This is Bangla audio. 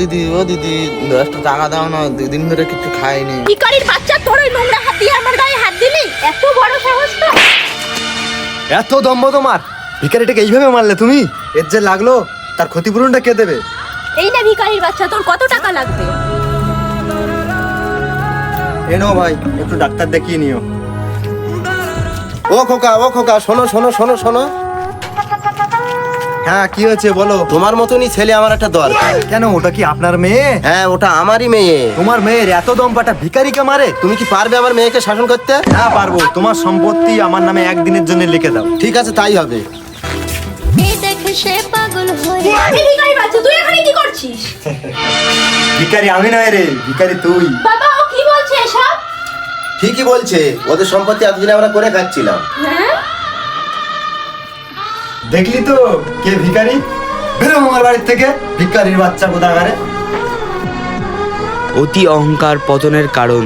দিদি ও দিদি দশটা টাকা দাও না দুদিন ধরে কিছু খাইনি। ভিখারির বাচ্চা তোর ওই নোংরা হাত দিয়ে আমার গায়ে হাত দিলি? এত বড় সাহস তো। এত দম্ভ তোমার? ভিকারিটাকে এইভাবে মারলে তুমি? এর যে লাগল তার ক্ষতিপূরণটা কে দেবে? এই না ভিকারির বাচ্চা তোর কত টাকা লাগবে? এনো ভাই একটু ডাক্তার দেখিয়ে নিও। ও খোকা ও খোকা শোনো শোনো শোনো শোনো। হ্যাঁ কি হয়েছে বলো? তোমার মতনই ছেলে আমার একটা দরকার কেন ওটা কি আপনার মেয়ে? হ্যাঁ ওটা আমারই মেয়ে। তোমার মেয়ের এত দম্পাটা ভিখারিকে মারে? তুমি কি পারবে আমার মেয়েকে শাসন করতে? হ্যাঁ পারব তোমার সম্পত্তি আমার নামে একদিনের জন্য লিখে দাও। ঠিক আছে তাই হবে। এই সে পাগল হয়ে এই ভিখারির বাচ্চা তুই এখানে কি করছিস? ভিখারি আমি নয় রে ভিখারি তুই। বাবা ও কি বলছে এসব? ঠিকই বলছে ওদের সম্পত্তি এতদিন আমরা করে খাচ্ছিলাম। হ্যাঁ? দেখলি তো কে ভিকারি বেরো আমার বাড়ির থেকে ভিকারির বাচ্চা কোথাকারে? অতি অহংকার পতনের কারণ।